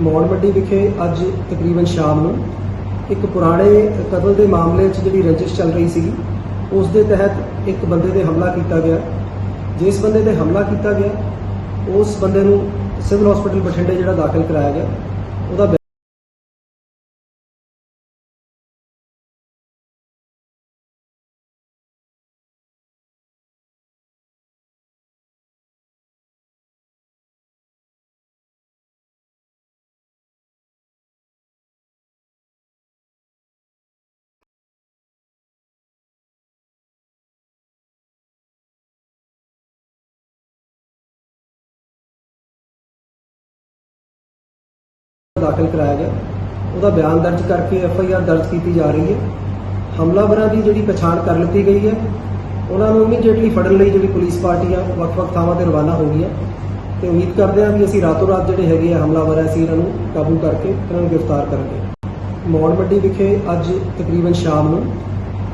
ਮੌੜ ਮੰਡੀ ਵਿਖੇ ਅੱਜ ਤਕਰੀਬਨ ਸ਼ਾਮ ਨੂੰ ਇੱਕ ਪੁਰਾਣੇ ਕਤਲ ਦੇ ਮਾਮਲੇ 'ਚ ਜਿਹੜੀ ਰੰਜਿਸ਼ ਚੱਲ ਰਹੀ ਸੀਗੀ, ਉਸ ਦੇ ਤਹਿਤ ਇੱਕ ਬੰਦੇ ਤੇ ਹਮਲਾ ਕੀਤਾ ਗਿਆ। ਜਿਸ ਬੰਦੇ ਤੇ ਹਮਲਾ ਕੀਤਾ ਗਿਆ, ਉਸ ਬੰਦੇ ਨੂੰ ਸਿਵਲ ਹਸਪੀਟਲ ਬਠਿੰਡੇ ਜਿਹੜਾ ਦਾਖਲ ਕਰਾਇਆ ਗਿਆ, ਉਹਦਾ ਦਾਖਲ ਕਰਾਇਆ ਗਿਆ। ਉਹਦਾ ਬਿਆਨ ਦਰਜ ਕਰਕੇ ਐਫ ਆਈ ਆਰ ਦਰਜ ਕੀਤੀ ਜਾ ਰਹੀ ਹੈ। ਹਮਲਾਵਰਾਂ ਦੀ ਜਿਹੜੀ ਪਛਾਣ ਕਰ ਲਿੱਤੀ ਗਈ ਹੈ, ਉਹਨਾਂ ਨੂੰ ਇਮੀਡੀਏਟਲੀ ਫੜਨ ਲਈ ਜਿਹੜੀ ਪੁਲਿਸ ਪਾਰਟੀ ਆ, ਵੱਖ-ਵੱਖ ਥਾਵਾਂ ਤੇ ਰਵਾਨਾ ਹੋ ਗਈ ਹੈ। ਤੇ ਉਮੀਦ ਕਰਦੇ ਹਾਂ ਵੀ ਅਸੀਂ ਰਾਤੋਂ ਰਾਤ ਜਿਹੜੇ ਹੈਗੇ ਆ ਹਮਲਾਵਰ ਐ ਅਸੀਂ ਇਹਨਾਂ ਨੂੰ ਕਾਬੂ ਕਰਕੇ ਇਹਨਾਂ ਨੂੰ ਗ੍ਰਿਫਤਾਰ ਕਰਾਂਗੇ। ਮੌੜ ਮੰਡੀ ਵਿਖੇ ਅੱਜ ਤਕਰੀਬਨ ਸ਼ਾਮ ਨੂੰ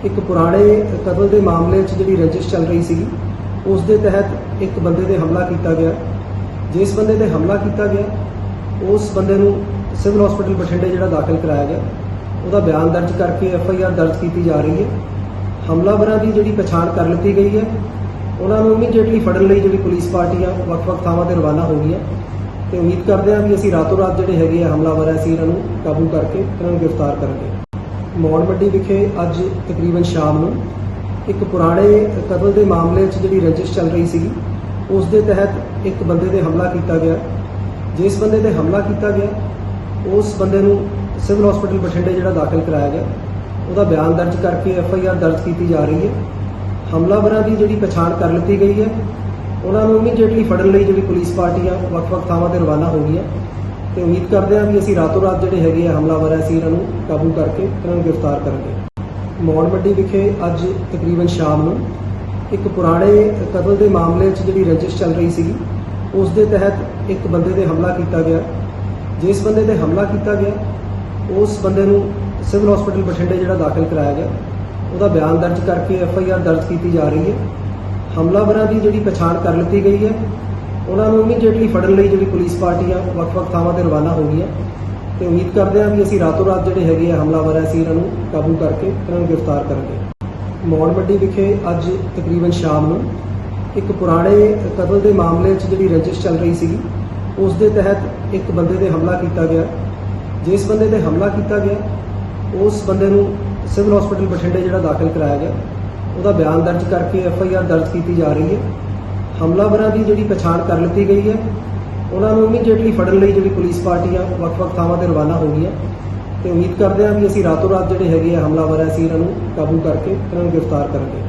ਇੱਕ ਪੁਰਾਣੇ ਕਤਲ ਦੇ ਮਾਮਲੇ 'ਚ ਜਿਹੜੀ ਰੰਜਿਸ਼ ਚੱਲ ਰਹੀ ਸੀਗੀ, ਉਸ ਦੇ ਤਹਿਤ ਇੱਕ ਬੰਦੇ ਤੇ ਹਮਲਾ ਕੀਤਾ ਗਿਆ। ਜਿਸ ਬੰਦੇ ਤੇ ਹਮਲਾ ਕੀਤਾ ਗਿਆ ਉਸ ਬੰਦੇ ਨੂੰ ਸਿਵਲ ਹਸਪੀਟਲ ਬਠਿੰਡੇ ਜਿਹੜਾ ਦਾਖਲ ਕਰਾਇਆ ਗਿਆ, ਉਹਦਾ ਬਿਆਨ ਦਰਜ ਕਰਕੇ ਐਫ ਆਈ ਆਰ ਦਰਜ ਕੀਤੀ ਜਾ ਰਹੀ ਹੈ। ਹਮਲਾਵਰਾਂ ਦੀ ਜਿਹੜੀ ਪਛਾਣ ਕਰ ਲਿੱਤੀ ਗਈ ਹੈ, ਉਹਨਾਂ ਨੂੰ ਇਮੀਡੀਏਟਲੀ ਫੜਨ ਲਈ ਜਿਹੜੀ ਪੁਲਿਸ ਪਾਰਟੀ ਆ, ਵੱਖ-ਵੱਖ ਥਾਵਾਂ ਤੇ ਰਵਾਨਾ ਹੋ ਗਈ ਹੈ। ਤੇ ਉਮੀਦ ਕਰਦੇ ਹਾਂ ਵੀ ਅਸੀਂ ਰਾਤੋਂ ਰਾਤ ਜਿਹੜੇ ਹੈਗੇ ਆ ਹਮਲਾਵਰ ਅਸੀਂ ਇਹਨਾਂ ਨੂੰ ਕਾਬੂ ਕਰਕੇ ਇਹਨਾਂ ਨੂੰ ਗ੍ਰਿਫਤਾਰ ਕਰਾਂਗੇ। ਮੌੜ ਮੰਡੀ ਵਿਖੇ ਅੱਜ ਤਕਰੀਬਨ ਸ਼ਾਮ ਨੂੰ ਇੱਕ ਪੁਰਾਣੇ ਕਤਲ ਦੇ ਮਾਮਲੇ 'ਚ ਜਿਹੜੀ ਰਜਿਸਟ ਚੱਲ ਰਹੀ ਸੀਗੀ, ਉਸ ਦੇ ਤਹਿਤ ਇੱਕ ਬੰਦੇ ਤੇ ਹਮਲਾ ਕੀਤਾ ਗਿਆ। ਜਿਸ ਬੰਦੇ ਤੇ ਹਮਲਾ ਕੀਤਾ ਗਿਆ, ਉਸ ਬੰਦੇ ਨੂੰ ਸਿਵਲ ਹਸਪੀਟਲ ਬਠਿੰਡੇ ਜਿਹੜਾ ਦਾਖਲ ਕਰਾਇਆ ਗਿਆ। ਉਹਦਾ ਬਿਆਨ ਦਰਜ ਕਰਕੇ ਐਫ ਆਈ ਆਰ ਦਰਜ ਕੀਤੀ ਜਾ ਰਹੀ ਹੈ। ਹਮਲਾਵਰਾਂ ਦੀ ਜਿਹੜੀ ਪਛਾਣ ਕਰ ਲਿੱਤੀ ਗਈ ਹੈ, ਉਹਨਾਂ ਨੂੰ ਇਮੀਡੀਏਟਲੀ ਫੜਨ ਲਈ ਜਿਹੜੀ ਪੁਲਿਸ ਪਾਰਟੀ ਆ, ਵੱਖ-ਵੱਖ ਥਾਵਾਂ ਤੇ ਰਵਾਨਾ ਹੋ ਗਈ ਹੈ। ਤੇ ਉਮੀਦ ਕਰਦੇ ਹਾਂ ਵੀ ਅਸੀਂ ਰਾਤੋਂ ਰਾਤ ਜਿਹੜੇ ਹੈਗੇ ਆ ਹਮਲਾਵਰ ਅਸੀਂ ਇਹਨਾਂ ਨੂੰ ਕਾਬੂ ਕਰਕੇ ਇਹਨਾਂ ਨੂੰ ਗ੍ਰਿਫਤਾਰ ਕਰਾਂਗੇ। ਮੌੜ ਮੰਡੀ ਵਿਖੇ ਅੱਜ ਤਕਰੀਬਨ ਸ਼ਾਮ ਨੂੰ ਇੱਕ ਪੁਰਾਣੇ ਕਤਲ ਦੇ ਮਾਮਲੇ 'ਚ ਜਿਹੜੀ ਰੰਜਿਸ਼ ਚੱਲ ਰਹੀ ਸੀਗੀ ਉਸ ਦੇ ਤਹਿਤ ਇੱਕ ਬੰਦੇ ਤੇ ਹਮਲਾ ਕੀਤਾ ਗਿਆ। ਜਿਸ ਬੰਦੇ ਤੇ ਹਮਲਾ ਕੀਤਾ ਗਿਆ, ਉਸ ਬੰਦੇ ਨੂੰ ਸਿਵਲ ਹਸਪੀਟਲ ਬਠਿੰਡੇ ਜਿਹੜਾ ਦਾਖਲ ਕਰਾਇਆ ਗਿਆ। ਉਹਦਾ ਬਿਆਨ ਦਰਜ ਕਰਕੇ ਐਫ ਆਈ ਆਰ ਦਰਜ ਕੀਤੀ ਜਾ ਰਹੀ ਹੈ। ਹਮਲਾਵਰਾਂ ਦੀ ਜਿਹੜੀ ਪਛਾਣ ਕਰ ਲਿੱਤੀ ਗਈ ਹੈ, ਉਹਨਾਂ ਨੂੰ ਇਮੀਡੀਏਟਲੀ ਫੜਨ ਲਈ ਜਿਹੜੀ ਪੁਲਿਸ ਪਾਰਟੀ ਆ, ਵੱਖ-ਵੱਖ ਥਾਵਾਂ ਤੇ ਰਵਾਨਾ ਹੋ ਗਈ ਹੈ। ਤੇ ਉਮੀਦ ਕਰਦੇ ਹਾਂ ਵੀ ਅਸੀਂ ਰਾਤੋਂ ਰਾਤ ਜਿਹੜੇ ਹੈਗੇ ਆ ਹਮਲਾਵਰ ਐ ਅਸੀਂ ਇਹਨਾਂ ਨੂੰ ਕਾਬੂ ਕਰਕੇ, ਇਹਨਾਂ ਨੂੰ ਗ੍ਰਿਫਤਾਰ ਕਰਾਂਗੇ। ਮੌੜ ਮੰਡੀ ਵਿਖੇ ਅੱਜ ਤਕਰੀਬਨ ਸ਼ਾਮ ਨੂੰ ਇੱਕ ਪੁਰਾਣੇ ਕਤਲ ਦੇ ਮਾਮਲੇ 'ਚ ਜਿਹੜੀ ਰੰਜਿਸ਼ ਚੱਲ ਰਹੀ ਸੀਗੀ, ਉਸ ਦੇ ਤਹਿਤ ਇੱਕ ਬੰਦੇ ਤੇ ਹਮਲਾ ਕੀਤਾ ਗਿਆ। ਜਿਸ ਬੰਦੇ ਤੇ ਹਮਲਾ ਕੀਤਾ ਗਿਆ, ਉਸ ਬੰਦੇ ਨੂੰ ਸਿਵਲ ਹਸਪੀਟਲ ਬਠਿੰਡੇ ਜਿਹੜਾ ਦਾਖਲ ਕਰਾਇਆ ਗਿਆ। ਉਹਦਾ ਬਿਆਨ ਦਰਜ ਕਰਕੇ ਐਫ ਆਈ ਆਰ ਦਰਜ ਕੀਤੀ ਜਾ ਰਹੀ ਹੈ। ਹਮਲਾਵਰਾਂ ਦੀ ਜਿਹੜੀ ਪਛਾਣ ਕਰ ਲਿੱਤੀ ਗਈ ਹੈ, ਉਹਨਾਂ ਨੂੰ ਇਮੀਡੀਏਟਲੀ ਫੜਨ ਲਈ ਜਿਹੜੀ ਪੁਲਿਸ ਪਾਰਟੀ ਆ ਵੱਖ-ਵੱਖ ਥਾਵਾਂ ਤੇ ਰਵਾਨਾ ਹੋ ਗਈ ਹੈ ਤੇ ਉਮੀਦ ਕਰਦੇ ਹਾਂ ਵੀ ਅਸੀਂ ਰਾਤੋਂ ਰਾਤ ਜਿਹੜੇ ਹੈਗੇ ਆ ਹਮਲਾਵਰ ਐ ਅਸੀਂ ਇਹਨਾਂ ਨੂੰ ਕਾਬੂ ਕਰਕੇ ਇਹਨਾਂ ਨੂੰ ਗ੍ਰਿਫਤਾਰ ਕਰਾਂਗੇ।